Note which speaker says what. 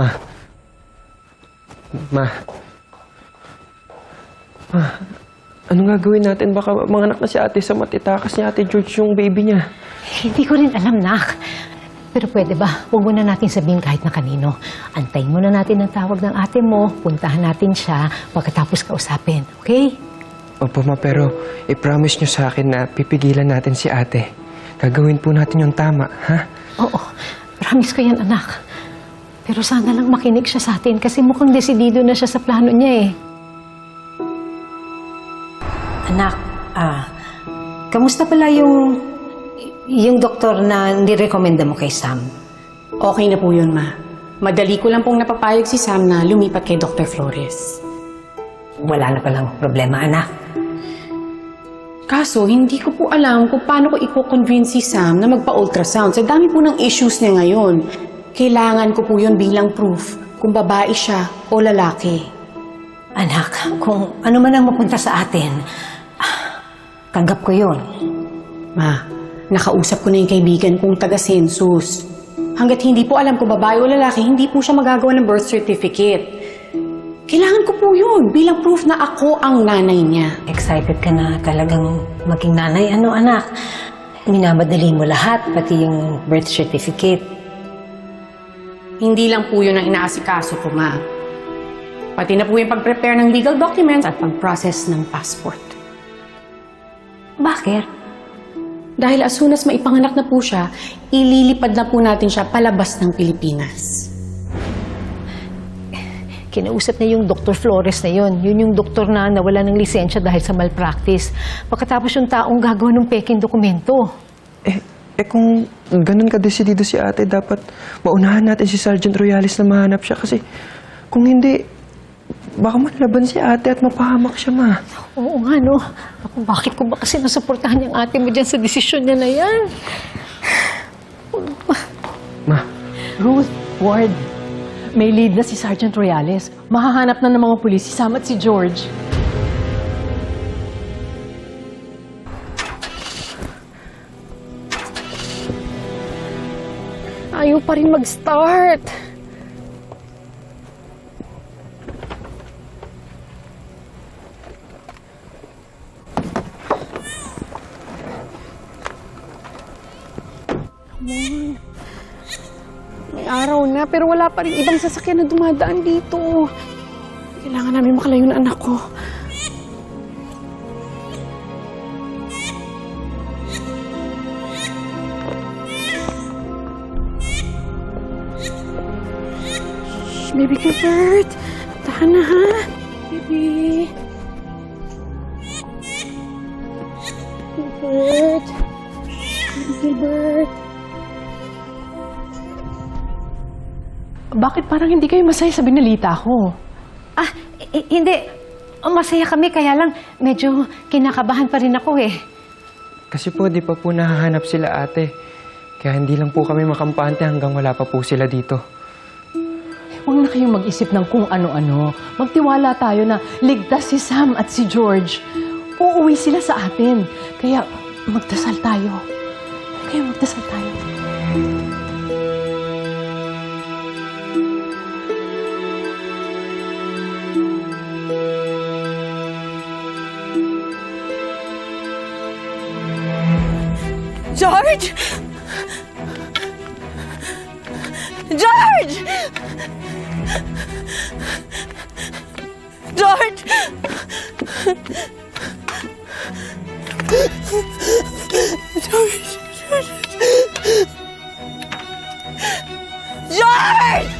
Speaker 1: Ma. Ma. Ma. Anong gagawin natin? Baka manganak na si ate sa matitakas ni ate George yung baby niya.
Speaker 2: Hindi ko rin alam, Nak. Pero pwede ba, huwag muna natin sabihin kahit na kanino. Antayin muna natin ang tawag ng ate mo, puntahan natin siya, pagkatapos kausapin, okay?
Speaker 1: Opo, ma, pero i-promise nyo sa akin na pipigilan natin si ate. Gagawin po natin yung tama, ha?
Speaker 2: Oo, promise ko yan, anak. Pero sana lang makinig siya sa atin kasi mukhang desidido na siya sa plano niya eh. Anak, ah, kamusta pala yung yung doktor na nirekomenda mo kay Sam?
Speaker 3: Okay na po yun, ma. Madali ko lang pong napapayag si Sam na lumipat kay Dr. Flores.
Speaker 2: Wala na palang problema, anak.
Speaker 3: Kaso, hindi ko po alam kung paano ko i-convince si Sam na magpa-ultrasound. Sa dami po ng issues niya ngayon. Kailangan ko po yun bilang proof kung babae siya o lalaki.
Speaker 2: Anak, kung ano man ang mapunta sa atin, ah, tanggap ko yun.
Speaker 3: Ma, nakausap ko na yung kaibigan kong taga-census. Hanggat hindi po alam kung babae o lalaki, hindi po siya magagawa ng birth certificate. Kailangan ko po yun bilang proof na ako ang nanay niya.
Speaker 2: Excited ka na talagang maging nanay. Ano, anak? Minamadali mo lahat, pati yung birth certificate.
Speaker 3: Hindi lang po yun ang inaasikaso ko, ma. Pati na po yung pag-prepare ng legal documents at pag-process ng passport.
Speaker 2: Bakit?
Speaker 3: Dahil as soon as maipanganak na po siya, ililipad na po natin siya palabas ng Pilipinas.
Speaker 2: Kinausap na yung Dr. Flores na yon. Yun yung doktor na nawala ng lisensya dahil sa malpractice. Pagkatapos yung taong gagawa ng peking dokumento.
Speaker 1: Eh, eh kung ganun ka desidido si ate, dapat maunahan natin si Sergeant Royales na mahanap siya kasi kung hindi, baka manlaban si ate at mapahamak siya, ma.
Speaker 2: Oo nga, no? Ako, bakit ko ba kasi nasuportahan yung ate mo dyan sa desisyon niya na yan?
Speaker 1: Ma,
Speaker 4: Ruth, Ward, may lead na si Sergeant Royales. Mahahanap na ng mga pulis si Sam at si George. Ayaw pa rin mag-start. May araw na, pero wala pa rin ibang sasakyan na dumadaan dito. Kailangan namin makalayo ng anak ko. Shh, baby Gilbert. Tahan na ha. Baby. Gilbert. Baby Gilbert. Bakit parang hindi kayo masaya sa binalita ko?
Speaker 2: Ah, hindi. Oh, masaya kami, kaya lang medyo kinakabahan pa rin ako eh.
Speaker 1: kasi po di pa po nahahanap sila ate. Kaya hindi lang po kami makampante hanggang wala pa po sila dito.
Speaker 4: Huwag na kayong mag-isip ng kung ano-ano. Magtiwala tayo na ligtas si Sam at si George. Uuwi sila sa atin. Kaya magdasal tayo. Kaya magdasal tayo.
Speaker 5: George! George! George! George! George!